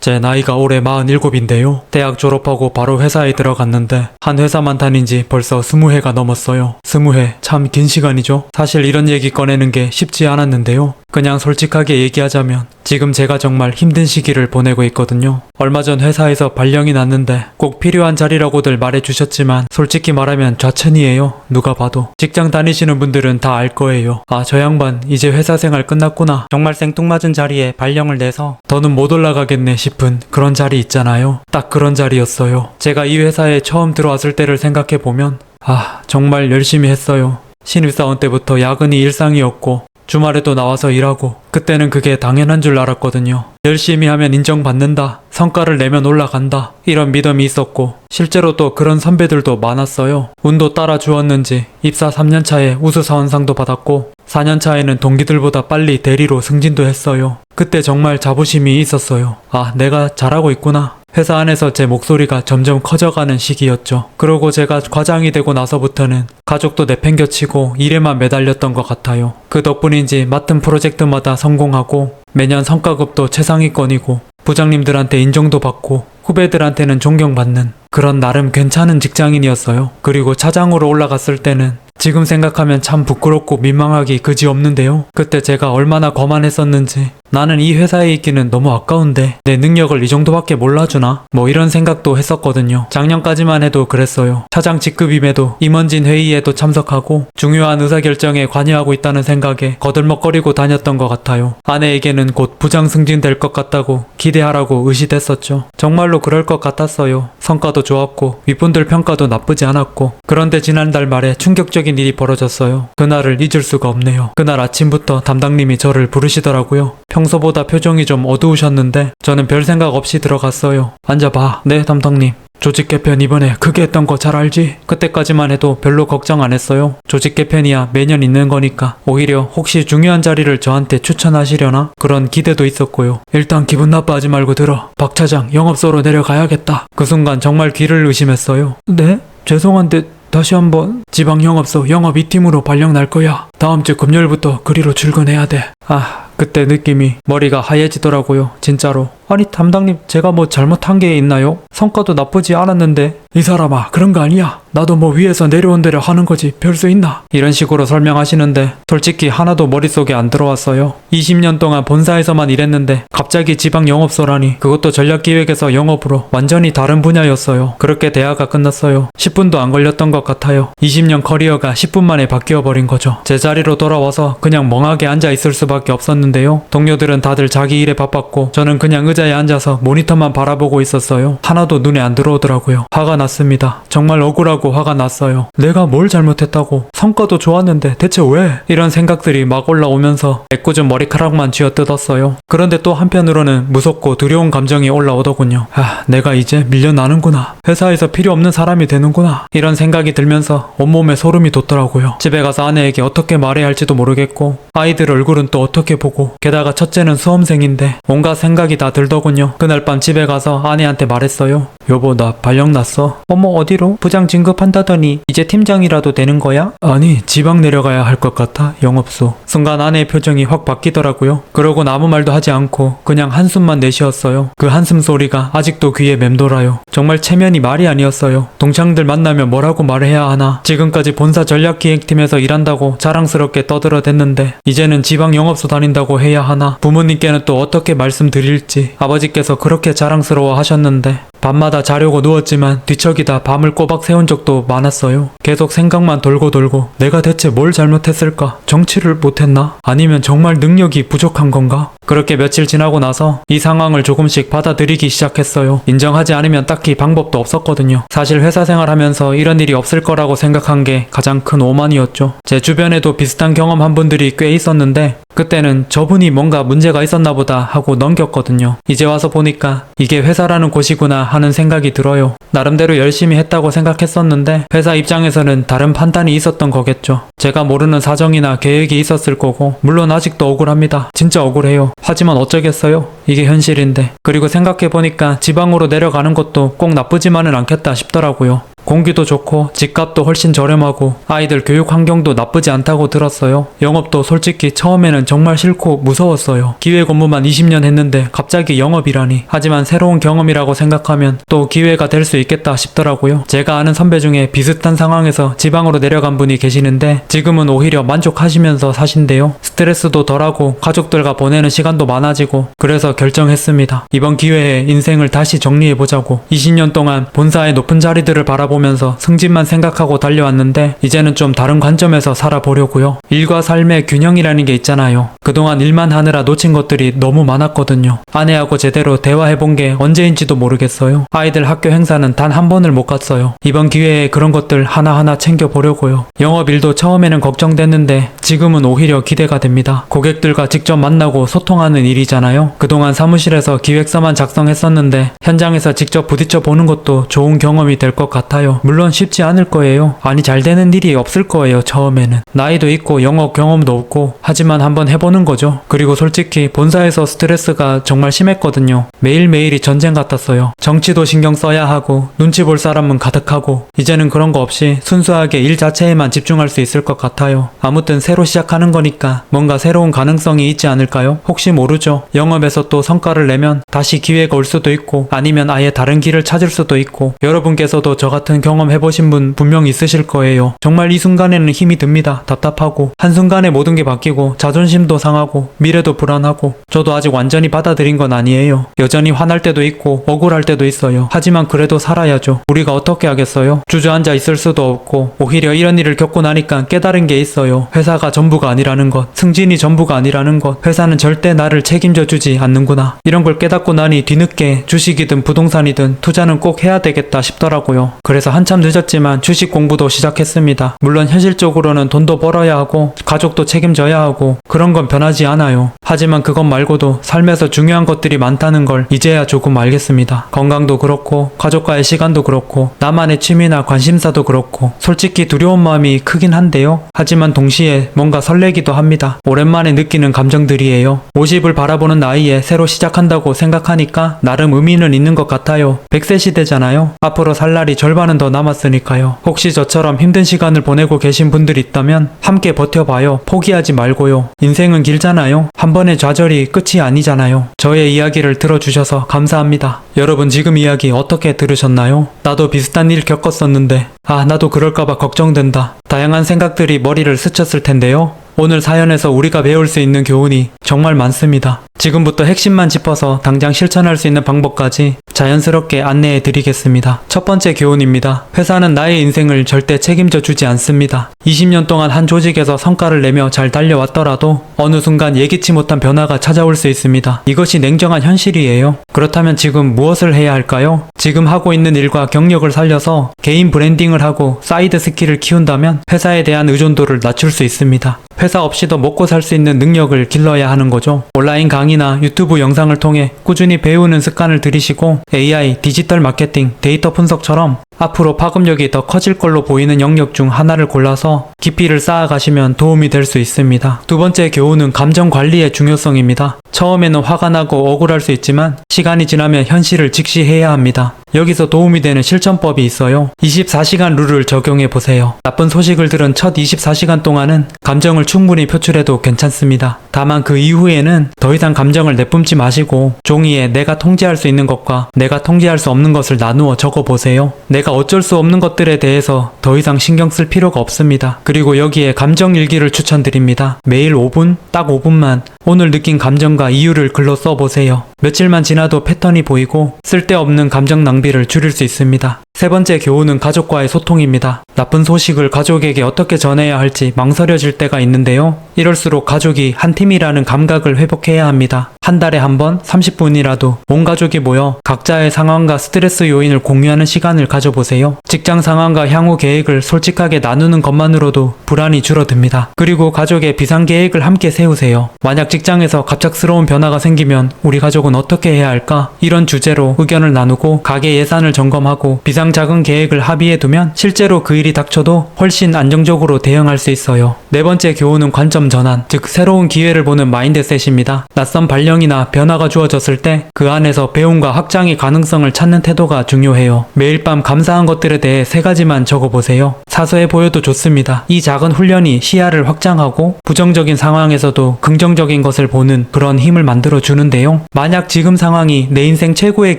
제 나이가 올해 47인데요. 대학 졸업하고 바로 회사에 들어갔는데 한 회사만 다닌 지 벌써 20회가 넘었어요. 20회 참긴 시간이죠. 사실 이런 얘기 꺼내는 게 쉽지 않았는데요. 그냥 솔직하게 얘기하자면 지금 제가 정말 힘든 시기를 보내고 있거든요. 얼마 전 회사에서 발령이 났는데 꼭 필요한 자리라고들 말해주셨지만 솔직히 말하면 좌천이에요. 누가 봐도. 직장 다니시는 분들은 다 알 거예요. 아, 저 양반 이제 회사 생활 끝났구나. 정말 생뚱맞은 자리에 발령을 내서 더는 못 올라가겠네 싶은 그런 자리 있잖아요. 딱 그런 자리였어요. 제가 이 회사에 처음 들어왔을 때를 생각해 보면 아, 정말 열심히 했어요. 신입사원 때부터 야근이 일상이었고 주말에도 나와서 일하고 그때는 그게 당연한 줄 알았거든요. 열심히 하면 인정받는다. 성과를 내면 올라간다. 이런 믿음이 있었고 실제로 또 그런 선배들도 많았어요. 운도 따라 주었는지 입사 3년 차에 우수사원상도 받았고 4년 차에는 동기들보다 빨리 대리로 승진도 했어요. 그때 정말 자부심이 있었어요. 아, 내가 잘하고 있구나. 회사 안에서 제 목소리가 점점 커져가는 시기였죠. 그러고 제가 과장이 되고 나서부터는 가족도 내팽겨치고 일에만 매달렸던 것 같아요. 그 덕분인지 맡은 프로젝트마다 성공하고 매년 성과급도 최상위권이고 부장님들한테 인정도 받고 후배들한테는 존경받는 그런 나름 괜찮은 직장인이었어요. 그리고 차장으로 올라갔을 때는 지금 생각하면 참 부끄럽고 민망하기 그지 없는데요. 그때 제가 얼마나 거만했었는지 나는 이 회사에 있기는 너무 아까운데 내 능력을 이 정도밖에 몰라주나? 뭐 이런 생각도 했었거든요. 작년까지만 해도 그랬어요. 차장 직급임에도 임원진 회의에도 참석하고 중요한 의사결정에 관여하고 있다는 생각에 거들먹거리고 다녔던 것 같아요. 아내에게는 곧 부장 승진될 것 같다고 기대하라고 의시됐었죠. 정말로 그럴 것 같았어요. 성과도 좋았고 윗분들 평가도 나쁘지 않았고 그런데 지난달 말에 충격적인 일이 벌어졌어요. 그날을 잊을 수가 없네요. 그날 아침부터 담당님이 저를 부르시더라고요. 평소보다 표정이 좀 어두우셨는데 저는 별 생각 없이 들어갔어요. 앉아봐. 네, 담당님. 조직 개편 이번에 크게 했던 거 잘 알지? 그때까지만 해도 별로 걱정 안 했어요. 조직 개편이야 매년 있는 거니까. 오히려 혹시 중요한 자리를 저한테 추천하시려나? 그런 기대도 있었고요. 일단 기분 나빠하지 말고 들어. 박 차장 영업소로 내려가야겠다. 그 순간 정말 귀를 의심했어요. 네? 죄송한데 다시 한번 지방 영업소 영업 2팀으로 발령 날 거야. 다음 주 금요일부터 그리로 출근해야 돼. 아, 그때 느낌이 머리가 하얘지더라고요. 진짜로. 아니, 담당님, 제가 뭐 잘못한 게 있나요? 성과도 나쁘지 않았는데. 이 사람아, 그런 거 아니야. 나도 뭐 위에서 내려온 대로 하는 거지. 별수 있나? 이런 식으로 설명하시는데, 솔직히 하나도 머릿속에 안 들어왔어요. 20년 동안 본사에서만 일했는데, 갑자기 지방 영업소라니. 그것도 전략기획에서 영업으로 완전히 다른 분야였어요. 그렇게 대화가 끝났어요. 10분도 안 걸렸던 것 같아요. 20년 커리어가 10분 만에 바뀌어 버린 거죠. 제 자리로 돌아와서 그냥 멍하게 앉아 있을 수밖에 없었는데요. 동료들은 다들 자기 일에 바빴고 저는 그냥 의자에 앉아서 모니터만 바라보고 있었어요. 하나도 눈에 안 들어오더라고요. 화가 났습니다. 정말 억울하고 화가 났어요. 내가 뭘 잘못했다고? 성과도 좋았는데 대체 왜? 이런 생각들이 막 올라오면서 애꿎은 머리카락만 쥐어뜯었어요. 그런데 또 한편으로는 무섭고 두려운 감정이 올라오더군요. 아, 내가 이제 밀려나는구나. 회사에서 필요 없는 사람이 되는구나. 이런 생각이 들면서 온몸에 소름이 돋더라고요. 집에 가서 아내에게 어떻게 말해야 할지도 모르겠고 아이들 얼굴은 또 어떻게 보고 게다가 첫째는 수험생인데 온갖 생각이 다 들더군요. 그날 밤 집에 가서 아내한테 말했어요. 여보 나 발령 났어. 어머 어디로? 부장 진급한다더니 이제 팀장이라도 되는 거야? 아니 지방 내려가야 할 것 같아 영업소. 순간 아내의 표정이 확 바뀌더라고요. 그러고 아무 말도 하지 않고 그냥 한숨만 내쉬었어요. 그 한숨 소리가 아직도 귀에 맴돌아요. 정말 체면이 말이 아니었어요. 동창들 만나면 뭐라고 말해야 하나. 지금까지 본사 전략기획팀에서 일한다고 자랑스럽게 떠들어댔는데 이제는 지방 영업소 다닌다고 해야 하나. 부모님께는 또 어떻게 말씀드릴지 아버지께서 그렇게 자랑스러워 하셨는데 밤마다 자려고 누웠지만 뒤척이다 밤을 꼬박 새운 적도 많았어요. 계속 생각만 돌고 돌고 내가 대체 뭘 잘못했을까? 정치를 못했나? 아니면 정말 능력이 부족한 건가? 그렇게 며칠 지나고 나서 이 상황을 조금씩 받아들이기 시작했어요. 인정하지 않으면 딱히 방법도 없었거든요. 사실 회사 생활하면서 이런 일이 없을 거라고 생각한 게 가장 큰 오만이었죠. 제 주변에도 비슷한 경험한 분들이 꽤 있었는데 그때는 저분이 뭔가 문제가 있었나 보다 하고 넘겼거든요. 이제 와서 보니까 이게 회사라는 곳이구나 하는 생각이 들어요. 나름대로 열심히 했다고 생각했었는데 회사 입장에서는 다른 판단이 있었던 거겠죠. 제가 모르는 사정이나 계획이 있었을 거고 물론 아직도 억울합니다. 진짜 억울해요. 하지만 어쩌겠어요. 이게 현실인데. 그리고 생각해보니까 지방으로 내려가는 것도 꼭 나쁘지만은 않겠다 싶더라고요. 공기도 좋고 집값도 훨씬 저렴하고 아이들 교육 환경도 나쁘지 않다고 들었어요. 영업도 솔직히 처음에는 정말 싫고 무서웠어요. 기획 업무만 20년 했는데 갑자기 영업이라니. 하지만 새로운 경험이라고 생각하면 또 기회가 될 수 있겠다 싶더라고요. 제가 아는 선배 중에 비슷한 상황에서 지방으로 내려간 분이 계시는데 지금은 오히려 만족하시면서 사신대요. 스트레스도 덜하고 가족들과 보내는 시간도 많아지고 그래서 결정했습니다. 이번 기회에 인생을 다시 정리해보자고 20년 동안 본사의 높은 자리들을 바라보 면서 승진만 생각하고 달려왔는데 이제는 좀 다른 관점에서 살아보려고요. 일과 삶의 균형이라는 게 있잖아요. 그동안 일만 하느라 놓친 것들이 너무 많았거든요. 아내하고 제대로 대화해본 게 언제인지도 모르겠어요. 아이들 학교 행사는 단 한 번을 못 갔어요. 이번 기회에 그런 것들 하나하나 챙겨보려고요. 영업 일도 처음에는 걱정됐는데 지금은 오히려 기대가 됩니다. 고객들과 직접 만나고 소통하는 일이잖아요. 그동안 사무실에서 기획서만 작성했었는데 현장에서 직접 부딪혀 보는 것도 좋은 경험이 될 것 같아요. 물론 쉽지 않을 거예요. 아니 잘 되는 일이 없을 거예요. 처음에는. 나이도 있고 영업 경험도 없고 하지만 한번 해보는 거죠. 그리고 솔직히 본사에서 스트레스가 정말 심했거든요. 매일매일이 전쟁 같았어요. 정치도 신경 써야 하고 눈치 볼 사람은 가득하고 이제는 그런 거 없이 순수하게 일 자체에만 집중할 수 있을 것 같아요. 아무튼 새로 시작하는 거니까 뭔가 새로운 가능성이 있지 않을까요? 혹시 모르죠. 영업에서 또 성과를 내면 다시 기회가 올 수도 있고 아니면 아예 다른 길을 찾을 수도 있고 여러분께서도 저 같은 경험 해보신 분 분명 있으실 거예요. 정말 이 순간에는 힘이 듭니다. 답답하고 한순간에 모든 게 바뀌고 자존심도 상하고 미래도 불안하고 저도 아직 완전히 받아들인 건 아니에요. 여전히 화날 때도 있고 억울할 때도 있어요. 하지만 그래도 살아야죠. 우리가 어떻게 하겠어요? 주저앉아 있을 수도 없고 오히려 이런 일을 겪고 나니까 깨달은 게 있어요. 회사가 전부가 아니라는 것, 승진이 전부가 아니라는 것, 회사는 절대 나를 책임져 주지 않는구나. 이런 걸 깨닫고 나니 뒤늦게 주식이든 부동산이든 투자는 꼭 해야 되겠다 싶더라고요. 그래 서 한참 늦었지만 주식 공부도 시작했습니다. 물론 현실적으로는 돈도 벌어야 하고 가족도 책임져야 하고 그런 건 변하지 않아요. 하지만 그것 말고도 삶에서 중요한 것들이 많다는 걸 이제야 조금 알겠습니다. 건강도 그렇고 가족과의 시간도 그렇고 나만의 취미나 관심사도 그렇고 솔직히 두려운 마음이 크긴 한데요. 하지만 동시에 뭔가 설레기도 합니다. 오랜만에 느끼는 감정들이에요. 50을 바라보는 나이에 새로 시작한다고 생각하니까 나름 의미는 있는 것 같아요. 100세 시대잖아요. 앞으로 살 날이 절반 은 더 남았으니까요. 혹시 저처럼 힘든 시간을 보내고 계신 분들이 있다면 함께 버텨봐요. 포기하지 말고요. 인생은 길잖아요. 한 번의 좌절이 끝이 아니잖아요. 저의 이야기를 들어주셔서 감사합니다. 여러분 지금 이야기 어떻게 들으셨나요? 나도 비슷한 일 겪었었는데 아 나도 그럴까봐 걱정된다. 다양한 생각들이 머리를 스쳤을 텐데요. 오늘 사연에서 우리가 배울 수 있는 교훈이 정말 많습니다. 지금부터 핵심만 짚어서 당장 실천할 수 있는 방법까지 자연스럽게 안내해 드리겠습니다. 첫 번째 교훈입니다. 회사는 나의 인생을 절대 책임져 주지 않습니다. 20년 동안 한 조직에서 성과를 내며 잘 달려왔더라도 어느 순간 예기치 못한 변화가 찾아올 수 있습니다. 이것이 냉정한 현실이에요. 그렇다면 지금 무엇을 해야 할까요? 지금 하고 있는 일과 경력을 살려서 개인 브랜딩을 하고 사이드 스킬을 키운다면 회사에 대한 의존도를 낮출 수 있습니다. 회사 없이도 먹고 살 수 있는 능력을 길러야 하는 거죠. 온라인 강의 나 유튜브 영상을 통해 꾸준히 배우는 습관을 들이시고 AI, 디지털 마케팅, 데이터 분석처럼 앞으로 파급력이 더 커질 걸로 보이는 영역 중 하나를 골라서 깊이를 쌓아가시면 도움이 될 수 있습니다. 두 번째 교훈은 감정 관리의 중요성입니다. 처음에는 화가 나고 억울할 수 있지만 시간이 지나면 현실을 직시해야 합니다. 여기서 도움이 되는 실천법이 있어요. 24시간 룰을 적용해 보세요. 나쁜 소식을 들은 첫 24시간 동안은 감정을 충분히 표출해도 괜찮습니다. 다만 그 이후에는 더 이상 감정을 내뿜지 마시고 종이에 내가 통제할 수 있는 것과 내가 통제할 수 없는 것을 나누어 적어 보세요. 내가 어쩔 수 없는 것들에 대해서 더 이상 신경 쓸 필요가 없습니다. 그리고 여기에 감정 일기를 추천드립니다. 매일 5분, 딱 5분만 오늘 느낀 감정과 이유를 글로 써보세요. 며칠만 지나도 패턴이 보이고 쓸데없는 감정 낭비를 줄일 수 있습니다. 세 번째 교훈은 가족과의 소통입니다. 나쁜 소식을 가족에게 어떻게 전해야 할지 망설여질 때가 있는데요. 이럴수록 가족이 한 팀이라는 감각을 회복해야 합니다. 한 달에 한 번 30분이라도 온 가족이 모여 각자의 상황과 스트레스 요인을 공유하는 시간을 가져보세요. 직장 상황과 향후 계획을 솔직하게 나누는 것만으로도 불안이 줄어듭니다. 그리고 가족의 비상 계획을 함께 세우세요. 만약 직장에서 갑작스러운 변화가 생기면 우리 가족은 어떻게 해야 할까? 이런 주제로 의견을 나누고 가게 예산을 점검하고 비상 작은 계획을 합의해 두면 실제로 그 일이 닥쳐도 훨씬 안정적으로 대응할 수 있어요. 네 번째 교훈은 관점 전환, 즉 새로운 기회를 보는 마인드셋입니다. 낯선 발령 균형이나 변화가 주어졌을 때 그 안에서 배움과 확장의 가능성을 찾는 태도가 중요해요. 매일 밤 감사한 것들에 대해 세 가지만 적어보세요. 사소해 보여도 좋습니다. 이 작은 훈련이 시야를 확장하고 부정적인 상황에서도 긍정적인 것을 보는 그런 힘을 만들어 주는데요. 만약 지금 상황이 내 인생 최고의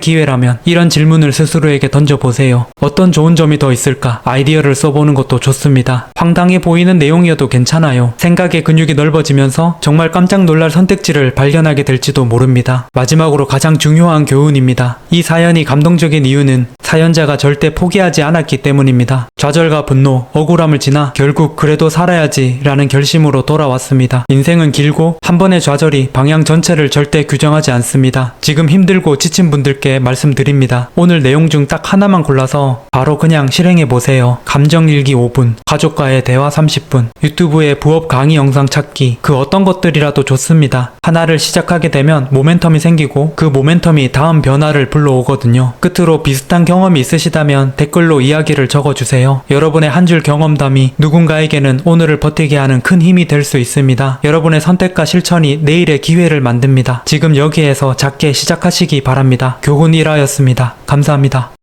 기회라면 이런 질문을 스스로에게 던져보세요. 어떤 좋은 점이 더 있을까? 아이디어를 써보는 것도 좋습니다. 황당해 보이는 내용이어도 괜찮아요. 생각의 근육이 넓어지면서 정말 깜짝 놀랄 선택지를 발견하게 될지 도 모릅니다. 마지막으로 가장 중요한 교훈입니다. 이 사연이 감동적인 이유는 사연자가 절대 포기하지 않았기 때문입니다. 좌절과 분노, 억울함을 지나 결국 그래도 살아야지 라는 결심으로 돌아왔습니다. 인생은 길고 한 번의 좌절이 방향 전체를 절대 규정하지 않습니다. 지금 힘들고 지친 분들께 말씀드립니다. 오늘 내용 중 딱 하나만 골라서 바로 그냥 실행해 보세요. 감정일기 5분, 가족과의 대화 30분, 유튜브에 부업 강의 영상 찾기, 그 어떤 것들이라도 좋습니다. 하나를 시작하게 되면 모멘텀이 생기고 그 모멘텀이 다음 변화를 불러오거든요. 끝으로 비슷한 경험 이 있으시다면 댓글로 이야기를 적어주세요. 여러분의 한 줄 경험담이 누군가에게는 오늘을 버티게 하는 큰 힘이 될 수 있습니다. 여러분의 선택과 실천이 내일의 기회를 만듭니다. 지금 여기에서 작게 시작하시기 바랍니다. 교훈이라였습니다. 감사합니다.